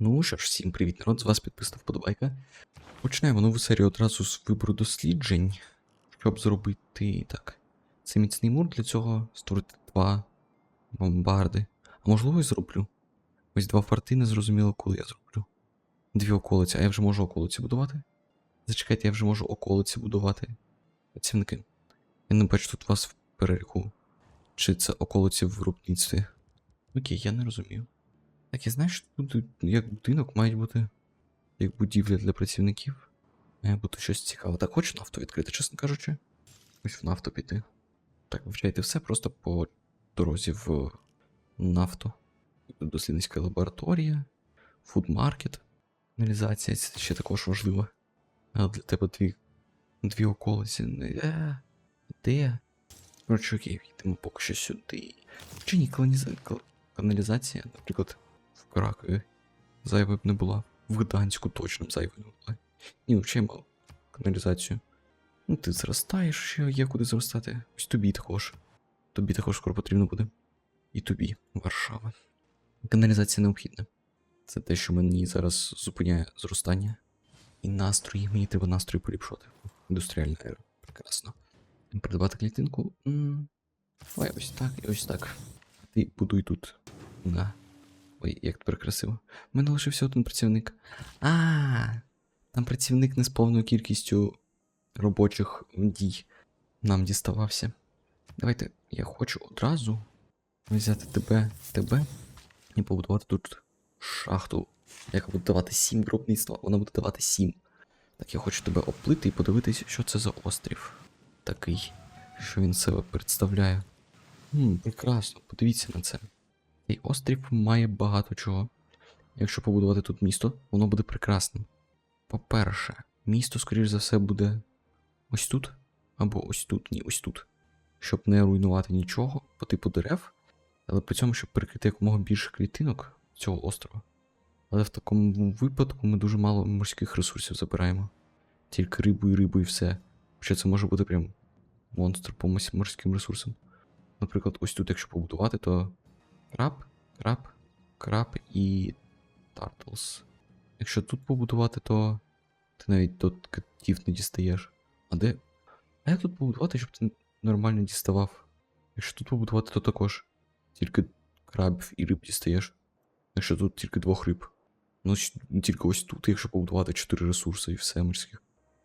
Ну що ж, всім привіт, народ, з вас підписана вподобайка. Почнемо нову серію одразу з вибору досліджень, щоб зробити так. Це міцний мур, для цього створити два бомбарди. А можливо, і зроблю. Ось два форти, не зрозуміло, коли я зроблю. Дві околиці, а я вже можу околиці будувати? Зачекайте, я вже можу околиці будувати. Працівники. Я не бачу тут вас в переліку. Чи це околиці в виробництві? Окей, я не розумію. Так, я знаю, що тут як будинок мають бути як будівля для працівників. Має бути щось цікаве. Так, хочу нафту відкрити, чесно кажучи. Ось в нафту піти. Так, вивчайте все просто по дорозі в нафту. Дослідницька лабораторія, фудмаркет, аналізація, це ще також важливо. Але для тебе дві, дві околиці. Е, де? Коротше, окей, йдемо поки що сюди. Чи ні, каналізація, наприклад, в Кракові зайвою б не була. В Гданську точно б зайвою не була. Ні, взагалі мав каналізацію. Ну, ти зростаєш, ще є куди зростати. Ось тобі також. Тобі також скоро потрібно буде. І тобі, Варшава. Каналізація необхідна. Це те, що мені зараз зупиняє зростання. І настрої, мені треба настрої поліпшувати. Індустріальна ера. Прекрасно. Придбати клітинку. Давай ось так і ось так. Ти будуй тут. Да. Ой, як тепер красиво. У мене лишився один працівник. А, там працівник не з повною кількістю робочих дій нам діставався. Давайте, я хочу одразу взяти тебе, тебе і побудувати тут шахту, яка буде давати 7 виробництва. Вона буде давати 7. Так, я хочу тебе оплити і подивитись, що це за острів. Такий, що він себе представляє. Хм, прекрасно, подивіться на це. Цей острів має багато чого. Якщо побудувати тут місто, воно буде прекрасним. По-перше, місто, скоріш за все, буде ось тут, або ось тут, ні, ось тут. Щоб не руйнувати нічого по типу дерев, але при цьому, щоб перекрити якомога більше клітинок цього острова. Але в такому випадку ми дуже мало морських ресурсів забираємо. Тільки рибу і рибу і все. Хоча це може бути прям монстр по морським ресурсам. Наприклад, ось тут, якщо побудувати, то краб, краб, краб і тартлс. Якщо тут побудувати, то ти навіть тут котів не дістаєш. А де? А як тут побудувати, щоб ти нормально діставав? Якщо тут побудувати, то також тільки крабів і риб дістаєш. Якщо тут тільки двох риб. Ну, тільки ось тут, якщо побудувати чотири ресурси і все морських.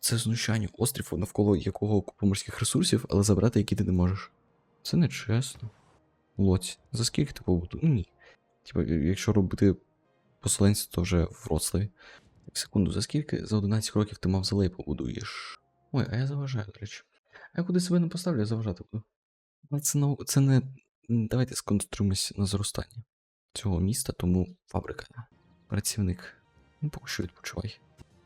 Це знущання острів, навколо якого купа морських ресурсів, але забрати які ти не можеш. Це не чесно. Лоць, за скільки ти побудуєш? Ну ні. Типа, якщо робити поселенців, то вже в Вроцлаві. Секунду, за скільки за 11 років ти мав залей побудуєш? Ой, а я заважаю, до речі. А я куди себе не поставлю, я заважати буду. Але це, нау- це не. Давайте сконцентруємося на зростанні цього міста, тому фабрика. Працівник. Ну, поки що відпочивай.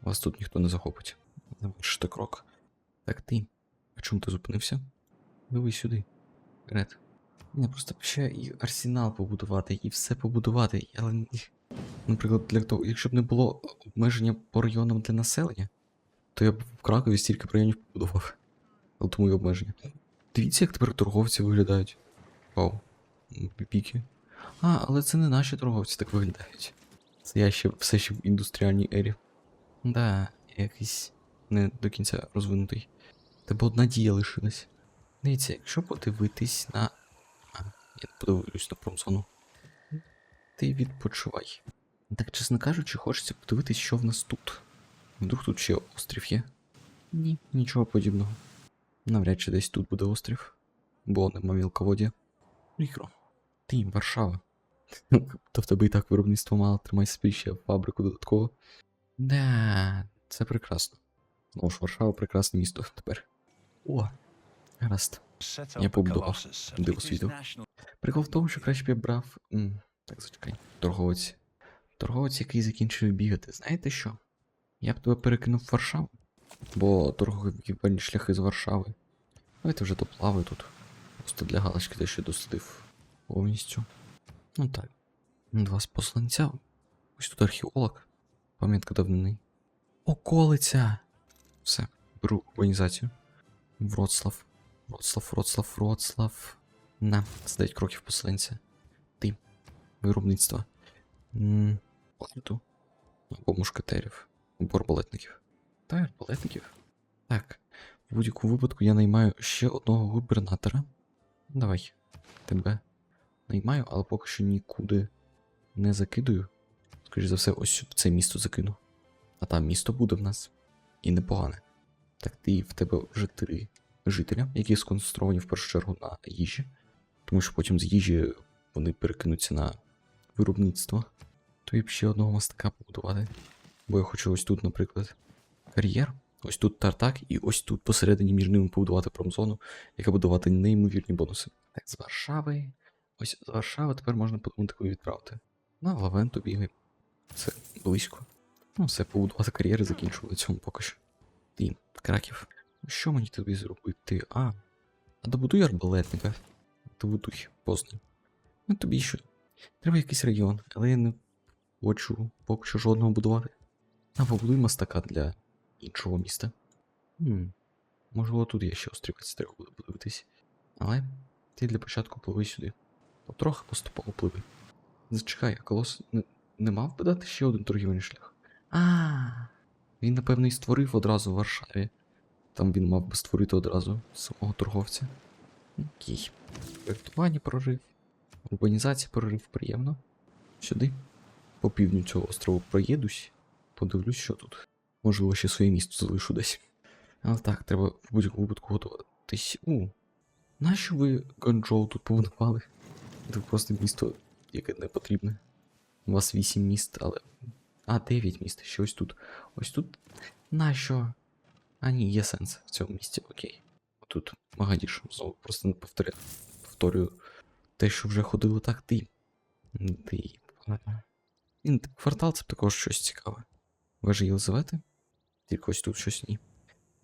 Вас тут ніхто не захопить. Завершити крок. Так ти. А чому ти зупинився? Дивись сюди. Вперед. Не, просто ще і арсенал побудувати, і все побудувати, але. Наприклад, для того, якщо б не було обмеження по районам для населення, то я б в Кракові стільки районів побудував. Але тому і обмеження. Дивіться, як тепер торговці виглядають. Вау. Піки. А, але це не наші торговці так виглядають. Це я ще все ще в індустріальній ері. Да, якийсь не до кінця розвинутий. Тебе одна дія лишилась. Дивіться, якщо подивитись на. Я не подивлюсь на промзону. Ти відпочивай. Так, чесно кажучи, хочеться подивитись, що в нас тут. Вдруг тут ще острів є? Ні, нічого подібного. Навряд чи десь тут буде острів. Бо нема мілководдя. Прикро. Ти, Варшава. То в тебе і так виробництво мало, тримай собі ще фабрику додатково. Да, це прекрасно. Ну ж, Варшава прекрасне місто тепер. О, гаразд. Я побудував. Диво світу. Прикол в тому, що краще б я брав. м, Так, зачекай. Торговець. Торговець, який закінчив бігати. Знаєте що? Я б тебе перекинув в Варшаву. Бо торгові шляхи з Варшави. Давайте вже доплаваю тут. Просто для галочки те, що дослідив повністю. Ну так. Два з посланця. Ось тут археолог. Пам'ятка давнини. Околиця! Все, беру урбанізацію. Вроцлав. Вроцлав, Вроцлав, Вроцлав. На, це 9 кроків поселенця. Ти. Виробництво. М. Або мушкетерів, або арбалетників. Та арбалетників. Так, в будь-якому випадку я наймаю ще одного губернатора. Давай, тебе наймаю, але поки що нікуди не закидую. Скоріше за все, ось в це місто закину. А там місто буде в нас. І непогане. Так ти в тебе вже три жителя, які сконцентровані в першу чергу на їжі. Тому що потім з їжі вони перекинуться на виробництво. То я б ще одного мастака побудувати. Бо я хочу ось тут, наприклад, кар'єр. Ось тут тартак, і ось тут посередині між ними побудувати промзону, яка буде давати неймовірні бонуси. Так, з Варшави. Ось з Варшави тепер можна подумати, відправити. На Лавенту бігай. Це близько. Ну, все, побудувати кар'єри закінчу на цьому поки що. Ти, Краків. Що мені тобі зробити? А. А добудуй арбалетника. Добудуй, Познань. Ну тобі що? Треба якийсь регіон, але я не хочу поки що жодного будувати. А побудуй мастака для іншого міста. Хм. Можливо, тут є ще острівець, треба буде подивитись. Але ти для початку пливи сюди. Потрохи поступово пливи. Зачекай, а колос не, не мав би дати ще один торгівельний шлях? А. Він, напевно, і створив одразу в Варшаві. Там він мав би створити одразу самого торговця. Окей. Проєктування прорив. Урбанізація прорив приємно. Сюди. По півдню цього острову проїдусь. Подивлюсь, що тут. Можливо, ще своє місто залишу десь. Але так, треба в будь-якому випадку готуватись. У. Нащо ви Ганчжоу тут побудували? Це просто місто, яке не потрібне. У вас 8 міст, але. А, 9 міст, ще ось тут. Ось тут. Нащо? А ні, є сенс в цьому місці, окей. Тут Магадіш, знову просто не повторяю. Повторюю те, що вже ходило так ти. Ти. Квартал це також щось цікаве. Вежа Єлизавети? Тільки ось тут щось ні.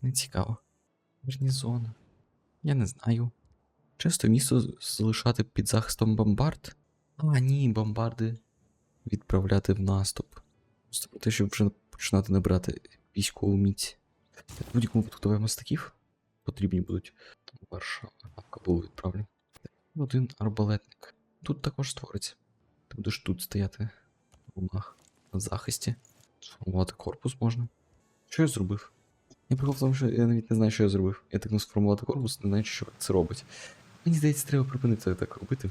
Не цікаво. Гарнізон. Я не знаю. Часто місто залишати під захистом бомбард? А, ні, бомбарди відправляти в наступ. Просто про те, щоб вже починати набирати військову міць. В будь-якому випадку давай мастаків потрібні будуть. Варшава, в Кабул відправлю. Один арбалетник. Тут також створиться. Ти будеш тут стояти в умах на захисті. Сформувати корпус можна. Що я зробив? Я прикол тому, що я навіть не знаю, що я зробив. Я так сформувати корпус, не знаю, що це робить. Мені здається, треба припинити так робити.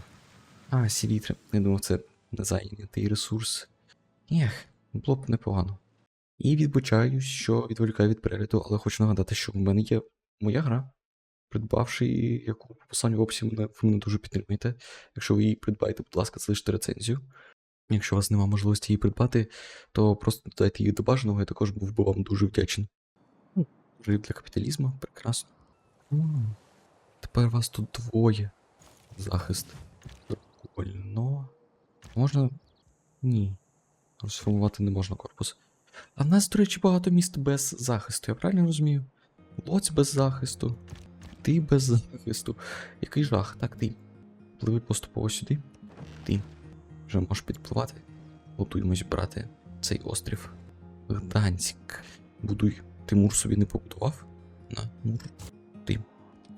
А, селітри. Я думав, це незайнятий ресурс. Ех, було б непогано. І відбачаю, що відволікаю від перегляду, але хочу нагадати, що в мене є моя гра, придбавши її, яку по посланню в описі мене, ви мене дуже підтримуєте. Якщо ви її придбаєте, будь ласка, залиште рецензію. Якщо у вас немає можливості її придбати, то просто додайте її до бажаного, я також був би вам дуже вдячний. Ну, Жив для капіталізму, прекрасно. Тепер вас тут двоє. Захист. Прикольно. Можна. Ні. Розформувати не можна корпус. А в нас, до речі, багато міст без захисту, я правильно розумію? Лоць без захисту. Ти без захисту. Який жах, так ти. Пливи поступово сюди. Ти. Вже можеш підпливати. Готуємось брати цей острів. Гданськ. Будуй. Тимур собі не побудував? На, Мур. Ти.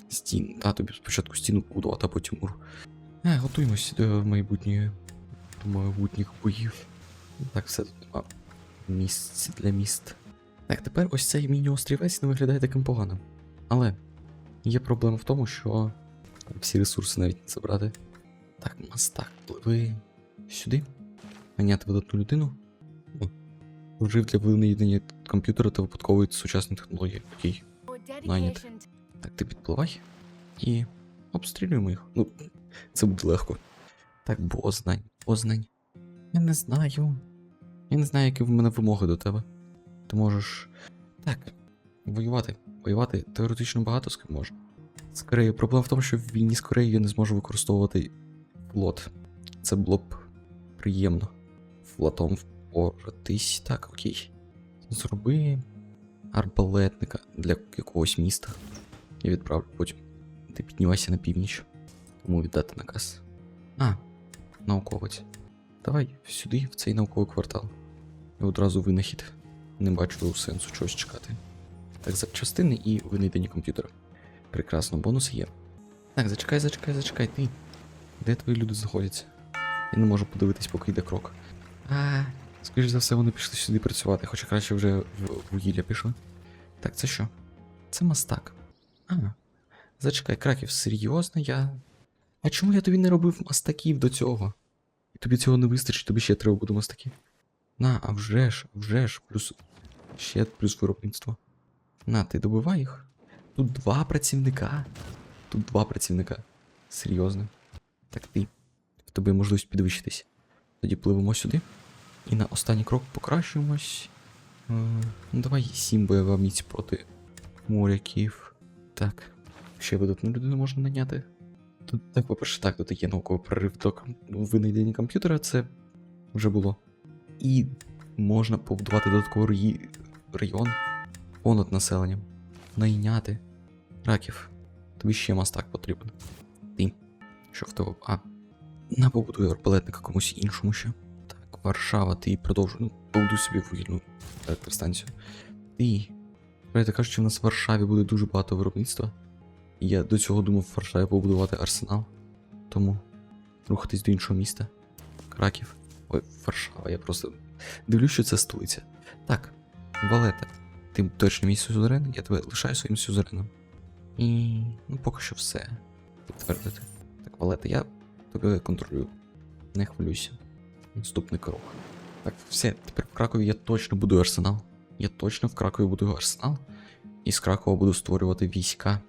Стін. Та тобі спочатку стіну побудувати, а потім мур. Е, готуємось до майбутньої. До майбутніх боїв. Так, все тут нема місць для міст. Так, тепер ось цей міні-острівець не виглядає таким поганим. Але є проблема в тому, що всі ресурси навіть не забрати. Так, мастак, пливи сюди. Наняти видатну людину. О, Вжив для винайдення комп'ютера та випадкової сучасної технології. Окей. Найнят. Так, ти підпливай і обстрілюємо їх. Ну, це буде легко. Так, Познань, Познань. Я не знаю. Я не знаю, які в мене вимоги до тебе. Ти можеш. Так, воювати. Воювати теоретично багато з ким можна. З Кореєю. Проблема в тому, що в війні з Кореєю я не зможу використовувати флот. Це було б приємно. Флотом впоратись. Так, окей. Зроби арбалетника для якогось міста. Я відправлю потім. Ти піднімайся на північ. Тому віддати наказ. А, науковець. Давай сюди, в цей науковий квартал. І одразу винахід. Не бачу сенсу чогось чекати. Так, запчастини і винайдені комп'ютера. Прекрасно, бонус є. Так, зачекай, зачекай, зачекай, ти. Де твої люди знаходяться? Я не можу подивитись, поки йде крок. А, Скоріше за все, вони пішли сюди працювати, хоча краще вже в вугілля пішли. Так, це що? Це мастак. А. Зачекай, краків, серйозно я. А чому я тобі не робив мастаків до цього? І тобі цього не вистачить, тобі ще треба буде мастаків. На, а вже ж, вже ж, плюс. Ще плюс виробництво. На, ти добивай їх. Тут два працівника. Тут два працівника. Серйозно. Так ти. В тебе можливість підвищитись. Тоді пливемо сюди. І на останній крок покращуємось. Е, ну давай 7 бойова міць проти моряків. Так. Ще видатну людину можна наняти. Тут, так, по-перше, так, тут є науковий прорив до винайдення комп'ютера, це вже було. І можна побудувати додатковий район понад населенням. Найняти раків. Тобі ще мастак потрібен. Ти. Що в того? А. На побудуй арбалетника комусь іншому ще. Так, Варшава, ти продовжуй. Ну, побудуй собі вугільну електростанцію. Ти. Правильно кажучи, в нас в Варшаві буде дуже багато виробництва. Я до цього думав в Варшаві побудувати арсенал. Тому рухатись до іншого міста. Краків. Ой, Варшава, я просто дивлюсь, що це столиця. Так, Валета, ти точно мій сюзерен, я тебе лишаю своїм сюзереном. І. ну поки що все. Підтвердити. Так, Валета, я тебе контролюю. Не хвилюйся. Наступний крок. Так, все, тепер в Кракові я точно буду арсенал. Я точно в Кракові буду арсенал. І з Кракова буду створювати війська,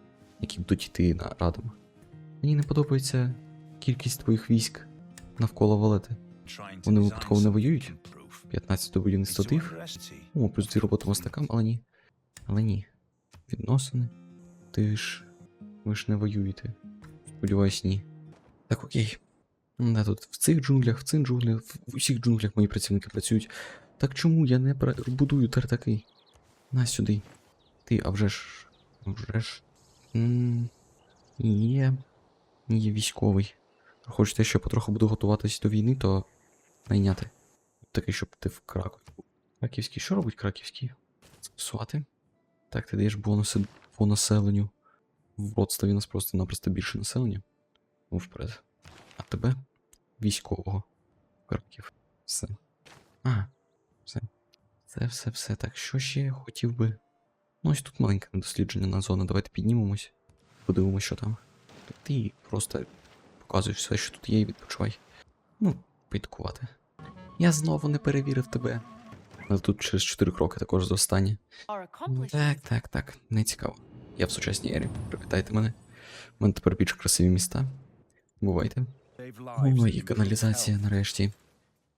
які будуть йти на радом. Мені не подобається кількість твоїх військ навколо Валети. Вони випадково не воюють? 15 до будівництва див. О, плюс дві роботи мостакам, але ні. Але ні. Відносини. Ти ж. Ви ж не воюєте. Сподіваюсь, ні. Так, окей. Да, тут в цих джунглях, в цих джунглях, в усіх джунглях мої працівники працюють. Так чому я не пра- будую тартаки? На сюди. Ти, а вже ж. а Вже ж. М, Є. Є військовий. Хочете, що потроху буду готуватись до війни, то найняти. Такий, щоб ти в Кракові. Краківський, що робить Краківський? Скасувати. Так, ти даєш бонуси по населенню. В родстві у нас просто-напросто більше населення. Ну, вперед. А тебе? Військового. Краків. Все. А, все. Це все, все. Так, що ще я хотів би. Ну, ось тут маленьке дослідження на зону. Давайте піднімемось. Подивимось, що там. Ти просто показуєш все, що тут є, і відпочивай. Ну, підкувати. Я знову не перевірив тебе. Але тут через 4 кроки також з останнє. Our Ну, Так, так, так, не цікаво. Я в сучасній ері. Привітайте мене. У мене тепер більш красиві міста. Бувайте. Ой, і каналізація нарешті.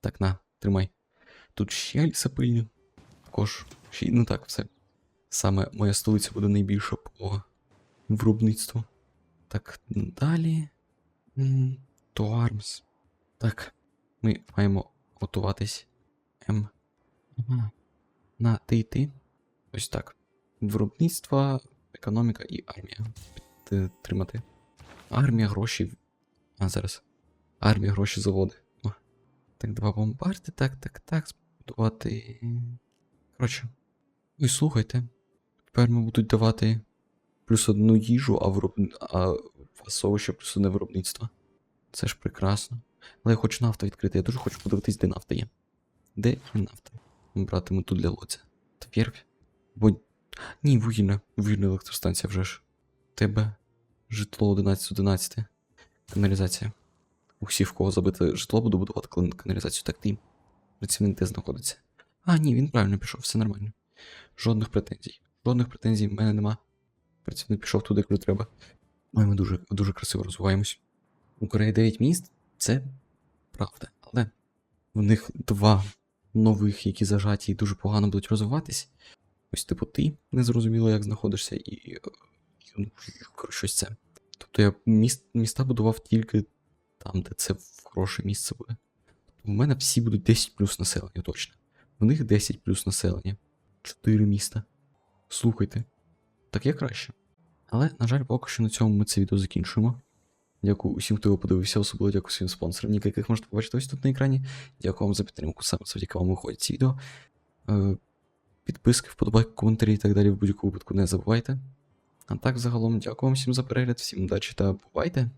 Так, на, тримай. Тут ще лісопильня. Також. Ще, ну так, все. Саме моя столиця буде найбільша по виробництву. Так, далі. М, То Армс. Так, ми маємо готуватись. М. Ага. На ти і ти. Ось так. Виробництво, економіка і армія. Підтримати. Армія, гроші. А зараз. Армія, гроші, заводи. О. Так, два бомбарди, так, так, так. Збудувати. Коротше. І слухайте. Тепер ми будуть давати плюс одну їжу, а вироб... а фасовище плюс одне виробництво. Це ж прекрасно. Але я хочу нафту відкрити. Я дуже хочу подивитись, де нафта є. Де нафта? Братиму тут для лоця. Твір. Бо. Ні, вугільна. Вугільна електростанція вже ж. Тебе житло 11-11. Каналізація. Усі, в кого забите житло, буду будувати кан- каналізацію. Так ти. Працівник де знаходиться. А, ні, він правильно пішов, все нормально. Жодних претензій. Жодних претензій в мене нема. Працівник пішов туди, куди треба. Ми дуже, дуже красиво розвиваємось. У Кореї 9 міст це правда. Але в них два нових, які зажаті і дуже погано будуть розвиватись. Ось, типу, ти не зрозуміло, як знаходишся, і, ну, щось це. Тобто я міст, міста будував тільки там, де це хороше місце буде. Тобто в мене всі будуть 10 плюс населення, точно. В них 10 плюс населення. 4 міста. Слухайте. Так є краще. Але, на жаль, поки що на цьому ми це відео закінчуємо. Дякую усім, хто його подивився, особливо дякую своїм спонсорам, яких можете побачити ось тут на екрані. Дякую вам за підтримку, саме завдяки вам виходять ці відео. Е, Підписки, вподобайки, коментарі і так далі в будь-якому випадку не забувайте. А так, загалом, дякую вам всім за перегляд, всім удачі та бувайте!